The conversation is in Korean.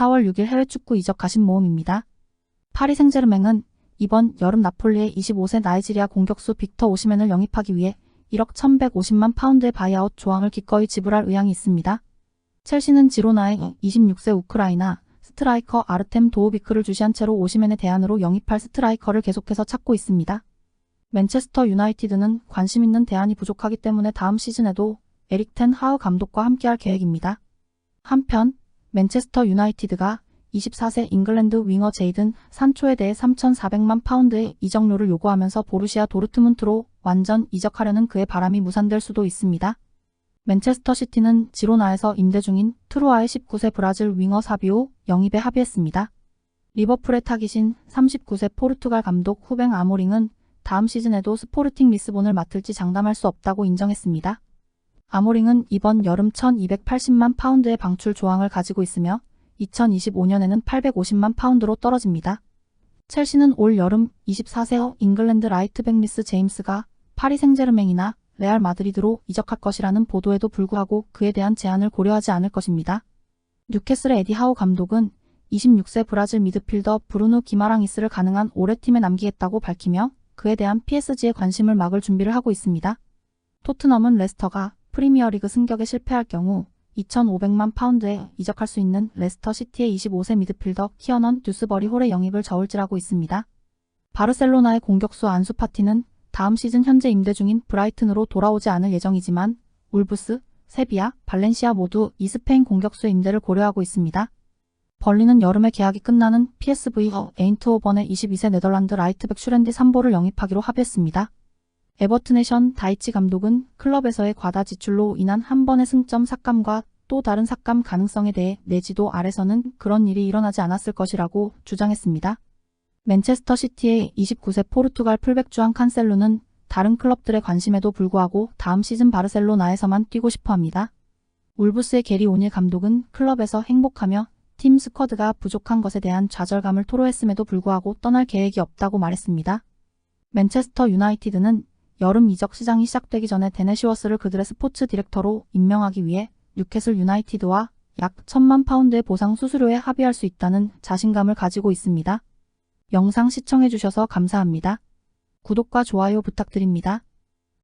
4월 6일 해외 축구 이적 가심 모음입니다. 파리 생제르맹은 이번 여름 나폴리의 25세 나이지리아 공격수 빅터 오시멘을 영입하기 위해 1억 1150만 파운드의 바이아웃 조항을 기꺼이 지불할 의향이 있습니다. 첼시는 지로나의 26세 우크라이나 스트라이커 아르템 도우비크를 주시한 채로 오시멘의 대안으로 영입할 스트라이커를 계속해서 찾고 있습니다. 맨체스터 유나이티드는 관심 있는 대안이 부족하기 때문에 다음 시즌에도 에릭 텐 하우 감독과 함께할 계획입니다. 한편 맨체스터 유나이티드가 24세 잉글랜드 윙어 제이든 산초에 대해 3,400만 파운드의 이적료를 요구하면서 보루시아 도르트문트로 완전 이적하려는 그의 바람이 무산될 수도 있습니다. 맨체스터 시티는 지로나에서 임대 중인 트루아의 19세 브라질 윙어 사비오 영입에 합의했습니다. 리버풀의 타깃인 39세 포르투갈 감독 후뱅 아모링은 다음 시즌에도 스포르팅 리스본을 맡을지 장담할 수 없다고 인정했습니다. 아모링은 이번 여름 1280만 파운드의 방출 조항을 가지고 있으며 2025년에는 850만 파운드로 떨어집니다. 첼시는 올 여름 24세 잉글랜드 라이트백 리스 제임스가 파리 생제르맹이나 레알 마드리드로 이적할 것이라는 보도에도 불구하고 그에 대한 제안을 고려하지 않을 것입니다. 뉴캐슬의 에디 하우 감독은 26세 브라질 미드필더 브루누 기마랑이스를 가능한 올해 팀에 남기겠다고 밝히며 그에 대한 PSG의 관심을 막을 준비를 하고 있습니다. 토트넘은 레스터가 프리미어리그 승격에 실패할 경우 2,500만 파운드에 이적할 수 있는 레스터 시티의 25세 미드필더 키어넌 듀스버리 홀의 영입을 저울질하고 있습니다. 바르셀로나의 공격수 안수 파티는 다음 시즌 현재 임대 중인 브라이튼으로 돌아오지 않을 예정이지만 울브스, 세비야, 발렌시아 모두 이 스페인 공격수의 임대를 고려하고 있습니다. 벌리는 여름에 계약이 끝나는 PSV 에인트호번의 22세 네덜란드 라이트백 슈렌디 3보를 영입하기로 합의했습니다. 에버튼의 션 다이치 감독은 클럽에서의 과다 지출로 인한 한 번의 승점 삭감과 또 다른 삭감 가능성에 대해 내지도 아래서는 그런 일이 일어나지 않았을 것이라고 주장했습니다. 맨체스터 시티의 29세 포르투갈 풀백 주한 칸셀루는 다른 클럽들의 관심에도 불구하고 다음 시즌 바르셀로나에서만 뛰고 싶어 합니다. 울브스의 게리 오닐 감독은 클럽에서 행복하며 팀 스쿼드가 부족한 것에 대한 좌절감을 토로했음에도 불구하고 떠날 계획이 없다고 말했습니다. 맨체스터 유나이티드는 여름 이적 시장이 시작되기 전에 데네시워스를 그들의 스포츠 디렉터로 임명하기 위해 뉴캐슬 유나이티드와 약 1천만 파운드의 보상 수수료에 합의할 수 있다는 자신감을 가지고 있습니다. 영상 시청해주셔서 감사합니다. 구독과 좋아요 부탁드립니다.